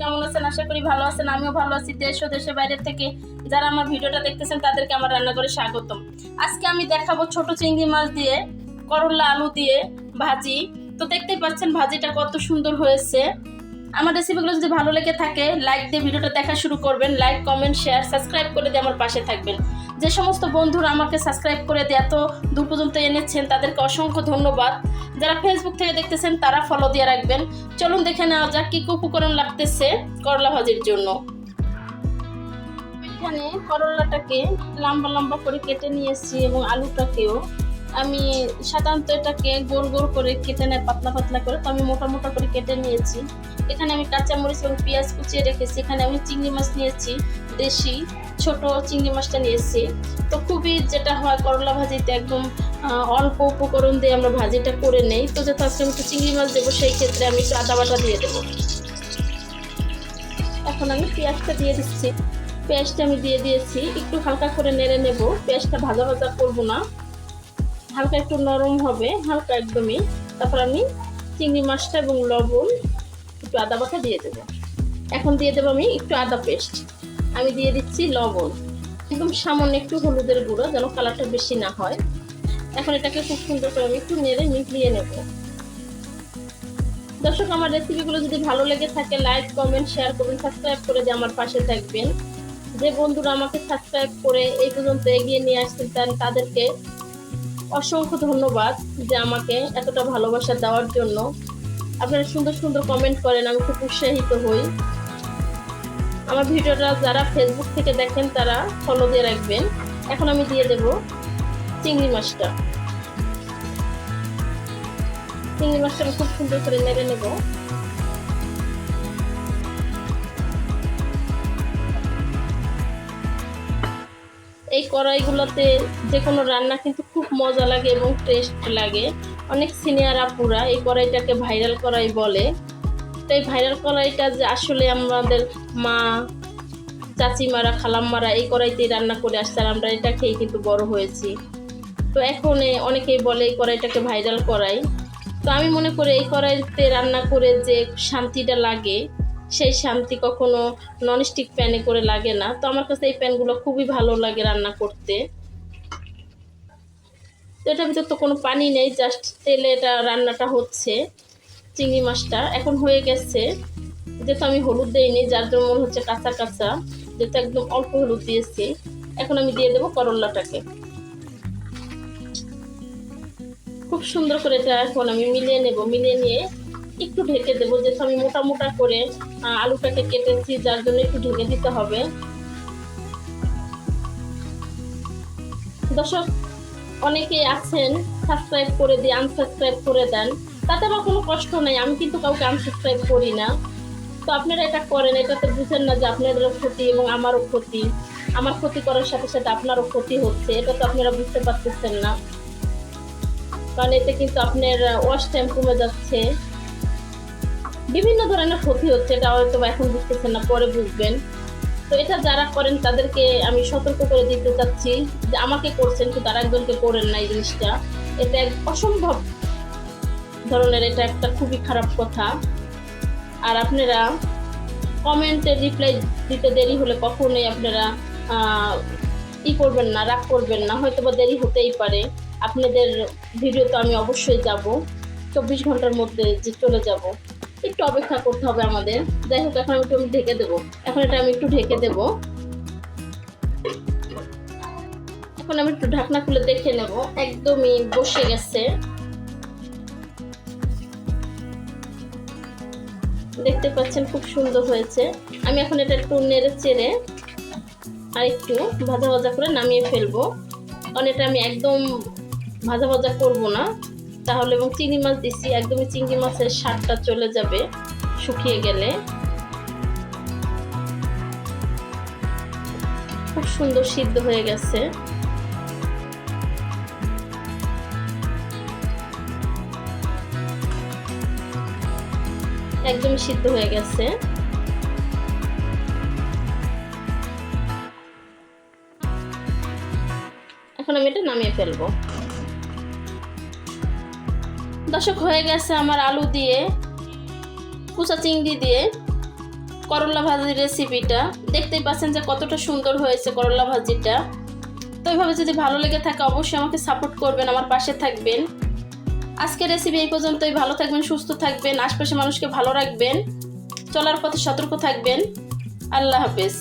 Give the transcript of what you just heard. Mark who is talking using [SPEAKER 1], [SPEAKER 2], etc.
[SPEAKER 1] কেমন আছেন? আশা করি ভালো আছেন, আমিও ভালো আছি। দেশ ও দেশের থেকে যারা আমার ভিডিওটা দেখতেছেন, তাদেরকে আমার স্বাগতম। আজকে আমি দেখাবো ছোট চিংড়ি মাছ দিয়ে, করলা আলু দিয়ে ভাজি। তো দেখতেই পাচ্ছেন ভাজিটা কত সুন্দর হয়েছে। আমার রেসিপিগুলো যদি ভালো লেগে থাকে লাইক দিয়ে ভিডিওটা দেখা শুরু করবেন। লাইক কমেন্ট শেয়ার সাবস্ক্রাইব করে দিয়ে আমার পাশে থাকবেন। যে সমস্ত বন্ধুরা আমাকে সাবস্ক্রাইব করে দিয়ে এত দূর পর্যন্ত এনেছেন, তাদেরকে অসংখ্য ধন্যবাদ। যারা ফেসবুক থেকে দেখতেছেন, তারা ফলো দিয়ে রাখবেন। চলুন দেখে নেওয়া যাক কী উপকরণ লাগতেছে করলা ভাজির জন্য। এখানে করলাটাকে লম্বা লম্বা করে কেটে নিয়েছি এবং আলুটাকেও। আমি সাধারণত এটাকে গোল গোল করে কেটে নেয়, পাতলা পাতলা করে। তো আমি মোটা মোটা করে কেটে নিয়েছি। এখানে আমি কাঁচামরিচ এবং পেঁয়াজ কুচিয়ে রেখেছি। এখানে আমি চিংড়ি মাছ নিয়েছি, দেশি ছোট চিংড়ি মাছটা নিয়েছি। তো খুবই যেটা হয়, করলা ভাজিতে একদম অল্প উপকরণ দিয়ে আমরা ভাজিটা করে নেই। তো যেহেতু আজকে আমি একটু চিংড়ি মাছ দেবো, সেই ক্ষেত্রে আমি একটু আদা বাটা দিয়ে দেবো। এখন আমি পেঁয়াজটা দিয়ে দিচ্ছি। পেঁয়াজটা আমি দিয়ে দিয়েছি। একটু হালকা করে নেড়ে নেব। পেঁয়াজটা ভাজা ভাজা করব না। হালকা একটু নরম হবে, হালকা একদমই। তারপর আমি চিংড়ি মাছটা এবং লবণ একটু আদা বাটা দিয়ে দেবো। এখন দিয়ে দেবো আমি একটু আদা পেস্ট। আমি দিয়ে দিচ্ছি লবণ। একদম সামান্য একটু হলুদের গুঁড়ো যেন কালারটা বেশি না হয়। এখন এটাকে খুব সুন্দর করে আমি একটু নেড়ে মিশিয়ে নেব। দর্শক, আমার রেসিপিগুলো যদি ভালো লেগে থাকে লাইক কমেন্ট শেয়ার করবেন সাবস্ক্রাইব করে যে আমার পাশে থাকবেন। যে বন্ধুরা আমাকে সাবস্ক্রাইব করে এই পর্যন্ত এগিয়ে নিয়ে আসছেন তাদেরকে অসংখ্য ধন্যবাদ যে আমাকে এতটা ভালোবাসা দেওয়ার জন্য। আপনারা সুন্দর সুন্দর কমেন্ট করেন, আমি খুব উৎসাহিত হই। আমার ভিডিওটা যারা ফেসবুক থেকে দেখেন, তারা ফলো দিয়ে রাখবেন। এখন আমি দিয়ে দেব চিংড়ি মাছটা। চিংড়ি মাছটা আমি খুব সুন্দর করে নেড়ে নেব। এই কড়াইগুলোতে যে কোনো রান্না কিন্তু খুব মজা লাগে এবং টেস্ট লাগে। অনেক সিনিয়র আপুরা এই কড়াইটাকে ভাইরাল কড়াই বলে। তো এই ভাইরাল কড়াইটা যে আসলে আমাদের মা, চাচিমারা, খালাম্মারা এই কড়াইতেই রান্না করে আসছে আর আমরা এটা খেয়ে কিন্তু বড় হয়েছি। তো এখন অনেকেই বলে এই কড়াইটাকে ভাইরাল করাই। তো আমি মনে করি এই কড়াইতে রান্না করে যে শান্তিটা লাগে সেই শান্তি কখনো ননস্টিক প্যানে করে লাগে না। তো আমার কাছে এই প্যানগুলো খুবই ভালো লাগে রান্না করতে। তো এটার ভিতর তো কোনো পানি নেই জাস্ট তেলে এটা রান্নাটা হচ্ছে, চিংড়ি মাছটা। এখন হয়ে গেছে, যেহেতু আমি হলুদ দিইনি, যার জন্য মনে হচ্ছে কাঁচা কাঁচা, যেহেতু একদম অল্প হলুদ দিয়েছি, এখন আমি দিয়ে দেবো করল্লাটাকে। খুব সুন্দর করে এটা এখন আমি মিলিয়ে নেব, মিলিয়ে নিয়ে একটু ঢেকে দেবো, যেহেতু আমি মোটা মোটা করে আলুটাকে কেটেছি, যার জন্য একটু ঢেকে দিতে হবে। দর্শক, অনেকে আছেন সাবস্ক্রাইব করে দিয়ে আনসাবস্ক্রাইব করে দেন। তাতে আমার কোনো কষ্ট নেই, আমি কিন্তু কাউকে আনসাবস্ক্রাইব করি না। তো আপনারা এটা করেন, এটাতে বুঝেন না যে আপনাদেরও ক্ষতি এবং আমারও ক্ষতি। আমার ক্ষতি করার সাথে সাথে আপনারও ক্ষতি হচ্ছে, এটা তো আপনারা বুঝতে পারতেছেন না। কারণ এতে কিন্তু আপনার ওয়াশ টাইম কমে যাচ্ছে। বিভিন্ন ধরনের ক্ষতি হচ্ছে, এটা হয়তো এখন বুঝতেছেন না, পরে বুঝবেন। তো এটা যারা করেন, তাদেরকে আমি সতর্ক করে দিতে চাচ্ছি যে আমাকে করছেন, কিন্তু আর একজনকে করেন না এই জিনিসটা। এটা এক অসম্ভব ধরনের, এটা একটা খুবই খারাপ কথা। আর আপনারা কমেন্টে রিপ্লাই দিতে দেরি হলে কখনোই আপনারা ই করবেন না, রাগ করবেন না, হয়তো বা দেরি হতেই পারে। আপনাদের ভিডিও তো আমি অবশ্যই যাব। চব্বিশ ঘণ্টার মধ্যে যে চলে যাব। একটু অপেক্ষা করতে হবে আমাদের। যাই হোক, এখন আমি একটু ঢেকে দেবো। এখন এটা আমি একটু ঢেকে দেব। এখন আমি একটু ঢাকনা খুলে দেখে নেব। একদমই বসে গেছে। দেখতে পাচ্ছেন খুব সুন্দর হয়েছে। আমি এখন এটা একটু নেড়ে চেড়ে আর একটু ভাজা ভাজা করে নামিয়ে ফেলব। কারণ এটা আমি একদম ভাজা ভাজা করব না। তাহলে এবং চিংড়ি মাছ দিছি, একদমই চিংড়ি মাছের স্বাদটা চলে যাবে শুকিয়ে গেলে। খুব সুন্দর সিদ্ধ হয়ে গেছে। একদম সিদ্ধ হয়ে গেছে। এখন আমি এটা নামিয়ে ফেলব। দর্শক হয়ে গেছে আমার আলু দিয়ে, কুচা চিংড়ি দিয়ে, করলা ভাজির রেসিপিটা দেখতেই পাচ্ছেন যে কতটা সুন্দর হয়েছে করলা ভাজিটা। তো এইভাবে যদি ভালো লেগে থাকে, অবশ্যই আমাকে সাপোর্ট করবেন, আমার পাশে থাকবেন। আজকের রেসিপি এই পর্যন্তই। ভালো থাকবেন, সুস্থ থাকবেন আশপাশে মানুষকে ভালো রাখবেন, চলার পথে সতর্ক থাকবেন। আল্লাহ হাফেজ।